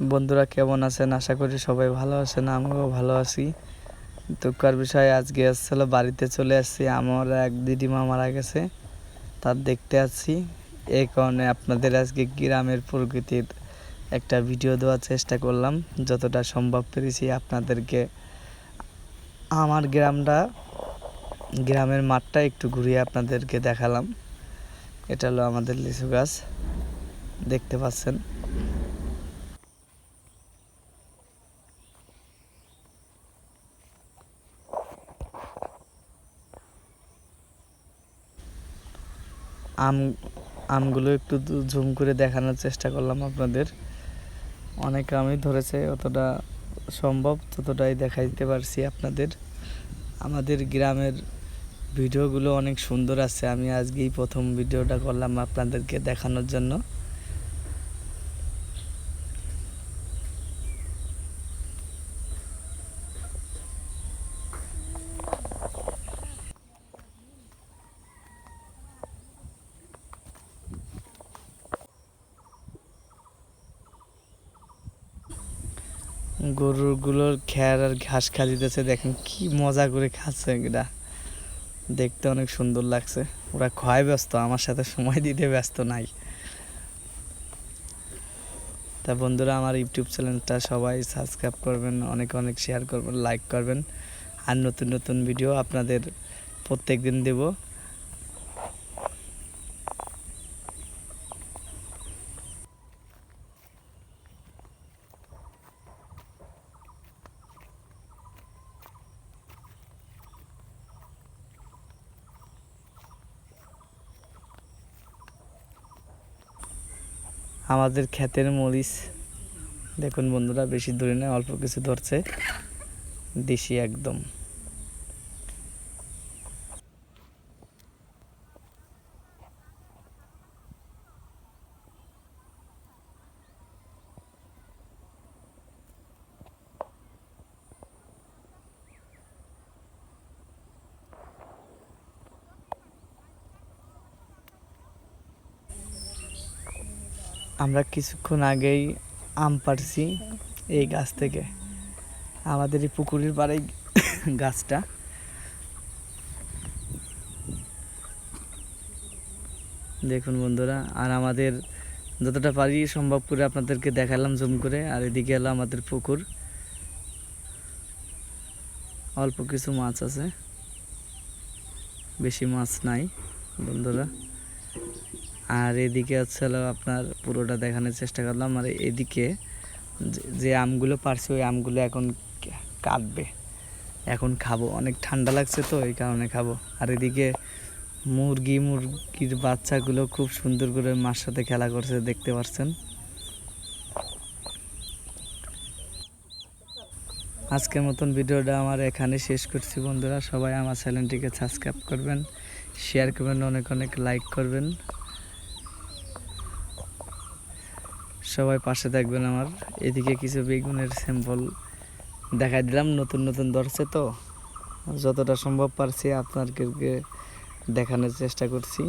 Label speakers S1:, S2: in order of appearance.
S1: বন্ধুরা কেমন আছেন? আশা করি সবাই ভালো আছেন, আমিও ভালো আছি। দুঃখের বিষয়, আজকে আসছিল বাড়িতে চলে আসছি। আমার এক দিদিমা মারা গেছে, তার দেখতে আসছি। এই কারণে আপনাদের আজকে গ্রামের প্রকৃতির একটা ভিডিও দেওয়ার চেষ্টা করলাম। যতটা সম্ভব পেরেছি আপনাদেরকে। আমার গ্রামটা, গ্রামের মাঠটা একটু ঘুরিয়ে আপনাদেরকে দেখালাম। এটা হলো আমাদের লিচু গাছ, দেখতে পাচ্ছেন। আম, আমগুলো একটু জুম করে দেখানোর চেষ্টা করলাম আপনাদের। অনেক আমি ধরেছে, অতটা সম্ভব ততটাই দেখাইতে পারছি আপনাদের। আমাদের গ্রামের ভিডিওগুলো অনেক সুন্দর আছে, আমি আজকেই প্রথম ভিডিওটা করলাম আপনাদেরকে দেখানোর জন্য। গরুগুলোর খ্যার আর ঘাস খা দিতেছে দেখেন কি মজা করে খাচ্ছে এটা দেখতে অনেক সুন্দর লাগছে। ওরা খয় ব্যস্ত, আমার সাথে সময় দিতে ব্যস্ত নাই। তা বন্ধুরা, আমার ইউটিউব চ্যানেলটা সবাই সাবস্ক্রাইব করবেন, অনেক অনেক শেয়ার করবেন লাইক করবেন। আর নতুন নতুন ভিডিও আপনাদের প্রত্যেক দিন দেবো। আমাদের ক্ষেতের মরিচ। দেখুন বন্ধুরা বেশি দূরে না অল্প কিছু ধরছে। দেশি একদম। আমরা কিছুক্ষণ আগেই আম পাড়ছি এই গাছ থেকে। আমাদের এই পুকুরের পাড়ে গাছটা। দেখুন বন্ধুরা, আর আমাদের যতটা পারি সম্ভব করে আপনাদেরকে দেখালাম জুম করে, আর এদিকে এলো আমাদের পুকুর। অল্প কিছু মাছ আছে। বেশি মাছ নাই বন্ধুরা। আর এদিকে হচ্ছে আপনার পুরোটা দেখানোর চেষ্টা করলাম। আর এদিকে যে- যে আমগুলো পারছি, ওই আমগুলো এখন কাটবে। এখন খাব। অনেক ঠান্ডা লাগছে তো, এই কারণে খাব। আর এদিকে মুরগি, মুরগির বাচ্চাগুলো খুব সুন্দর করে মার সাথে খেলা করছে, দেখতে পাচ্ছেন আজকের মতন ভিডিওটা আমার এখানে শেষ করছি বন্ধুরা। সবাই আমার চ্যানেলটিকে সাবস্ক্রাইব করবেন, শেয়ার করবেন, অনেক অনেক লাইক করবেন। সবাই পাশে থাকবেন আমার। এদিকে কিছু বেগুনের স্যাম্পল দেখাই দিলাম, নতুন নতুন ধরছে তো। যতটা সম্ভব পারছি আপনাদেরকে দেখানোর চেষ্টা করছি।